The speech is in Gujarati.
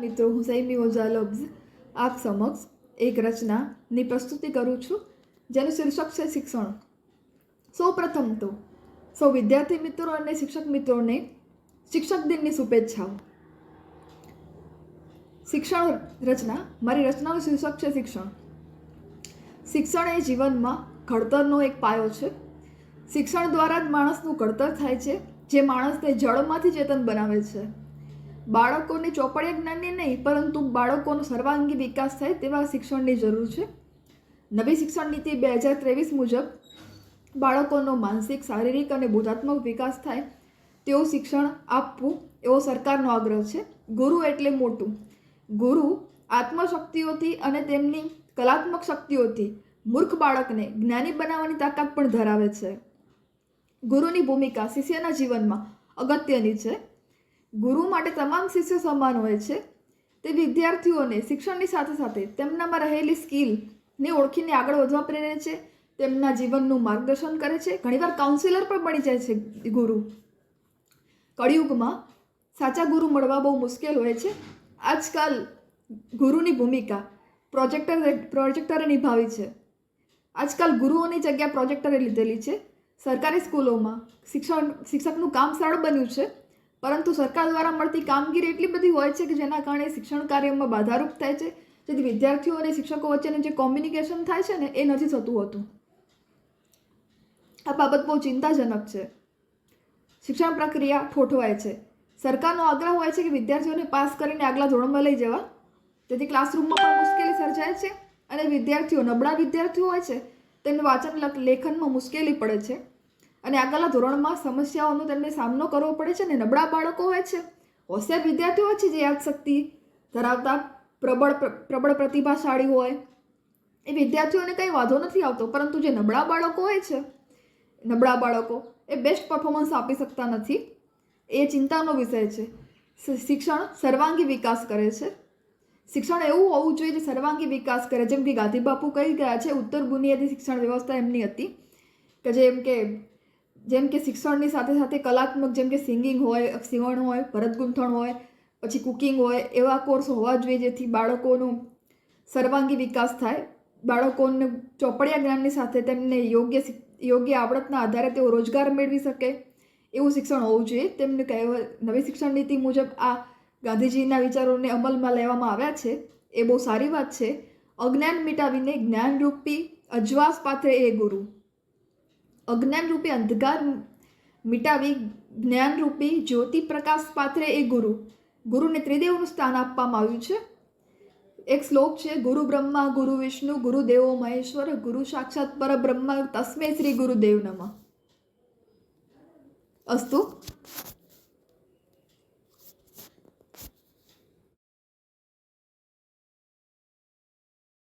મિત્રો, હું સૈમી ઓઝા લબ્ઝ આપ સમક્ષ એક રચનાની પ્રસ્તુતિ કરું છું, જેનું શીર્ષક છે શિક્ષણ. સૌ પ્રથમ તો, સૌ વિદ્યાર્થી મિત્રો અને શિક્ષક મિત્રોને શિક્ષક દિનની શુભેચ્છાઓ. શિક્ષણ રચના, મારી રચનાનું શીર્ષક છે શિક્ષણ. શિક્ષણ એ જીવનમાં ઘડતરનો એક પાયો છે. શિક્ષણ દ્વારા જ માણસનું ઘડતર થાય છે, જે માણસને જળમાંથી ચેતન બનાવે છે. બાળકોને ચોપડિયા જ્ઞાનની નહીં, પરંતુ બાળકોનો સર્વાંગી વિકાસ થાય તેવા શિક્ષણની જરૂર છે. નવી શિક્ષણ નીતિ બે હજાર ત્રેવીસ મુજબ બાળકોનો માનસિક, શારીરિક અને બોધાત્મક વિકાસ થાય તેવું શિક્ષણ આપવું એવો સરકારનો આગ્રહ છે. ગુરુ એટલે મોટું. ગુરુ આત્મશક્તિઓથી અને તેમની કલાત્મક શક્તિઓથી મૂર્ખ બાળકને જ્ઞાની બનાવવાની તાકાત પણ ધરાવે છે. ગુરુની ભૂમિકા શિષ્યના જીવનમાં અગત્યની છે. ગુરુ માટે તમામ શિષ્યો સમાન હોય છે. તે વિદ્યાર્થીઓને શિક્ષણની સાથે સાથે તેમનામાં રહેલી સ્કિલને ઓળખીને આગળ વધવા પ્રેરે છે. તેમના જીવનનું માર્ગદર્શન કરે છે. ઘણીવાર કાઉન્સિલર પણ બની જાય છે ગુરુ. કળિયુગમાં સાચા ગુરુ મળવા બહુ મુશ્કેલ હોય છે. આજકાલ ગુરુની ભૂમિકા પ્રોજેક્ટર પ્રોજેક્ટરે નિભાવી છે. આજકાલ ગુરુઓની જગ્યા પ્રોજેક્ટરે લીધેલી છે. સરકારી સ્કૂલોમાં શિક્ષણ, શિક્ષકનું કામ સરળ બન્યું છે. પરંતુ સરકાર દ્વારા મળતી કામગીરી એટલી બધી હોય છે કે જેના કારણે શિક્ષણ કાર્યમાં બાધારૂપ થાય છે. જેથી વિદ્યાર્થીઓ અને શિક્ષકો વચ્ચેનું જે કોમ્યુનિકેશન થાય છે ને, એ નથી થતું હોતું. આ બાબત બહુ ચિંતાજનક છે. શિક્ષણ પ્રક્રિયા ઠોઠવાય છે. સરકારનો આગ્રહ હોય છે કે વિદ્યાર્થીઓને પાસ કરીને આગલા ધોરણમાં લઈ જવા. તેથી ક્લાસરૂમમાં પણ મુશ્કેલી સર્જાય છે અને વિદ્યાર્થીઓ, નબળા વિદ્યાર્થીઓ હોય છે, તેમને વાંચન લખ- લેખનમાં મુશ્કેલી પડે છે. અને આગળના ધોરણમાં સમસ્યાઓનો તેમને સામનો કરવો પડે છે અને નબળા બાળકો હોય છે. હોશિયાર વિદ્યાર્થીઓ હોય છે જે યાદશક્તિ ધરાવતા પ્રબળ પ્રબળ પ્રતિભાશાળી હોય. એ વિદ્યાર્થીઓને કંઈ વાંધો નથી આવતો, પરંતુ જે નબળા બાળકો હોય છે, નબળા બાળકો, એ બેસ્ટ પરફોર્મન્સ આપી શકતા નથી. એ ચિંતાનો વિષય છે. શિક્ષણ સર્વાંગી વિકાસ કરે છે. શિક્ષણ એવું હોવું જોઈએ જે સર્વાંગી વિકાસ કરે. જેમ કે ગાંધી બાપુ કહી ગયા છે, ઉત્તર બુનિયાદી શિક્ષણ વ્યવસ્થા એમની હતી. કે જેમ કે જેમ કે શિક્ષણની સાથે સાથે કલાત્મક, જેમ કે સિંગિંગ હોય, સીવણ હોય ભરત ગૂંથણ હોય, પછી કુકિંગ હોય, એવા કોર્સ હોવા જોઈએ જેથી બાળકોનો સર્વાંગી વિકાસ થાય. બાળકોને ચોપડિયા જ્ઞાનની સાથે તેમને યોગ્ય યોગ્ય આવડતના આધારે તેઓ રોજગાર મેળવી શકે એવું શિક્ષણ હોવું જોઈએ. તેમને કહેવા, નવી શિક્ષણ નીતિ મુજબ આ ગાંધીજીના વિચારોને અમલમાં લેવામાં આવ્યા છે. એ બહુ સારી વાત છે. અજ્ઞાન મિટાવીને જ્ઞાનરૂપી અજવાસ પાત્ર એ ગુરુ. અજ્ઞાનરૂપી અંધકાર મિટાવી જ્ઞાનરૂપી જ્યોતિ પ્રકાશ પાથરે એ ગુરુ, ગુરુને ત્રિદેવનું સ્થાન આપવામાં આવ્યું છે. એક શ્લોક છે, ગુરુ બ્રહ્મા, ગુરુ વિષ્ણુ, ગુરુ દેવો, મહેશ્વર, ગુરુ સાક્ષાત પરબ્રહ્મા, તસ્મે શ્રી ગુરુદેવ નમઃ. અસ્તુ.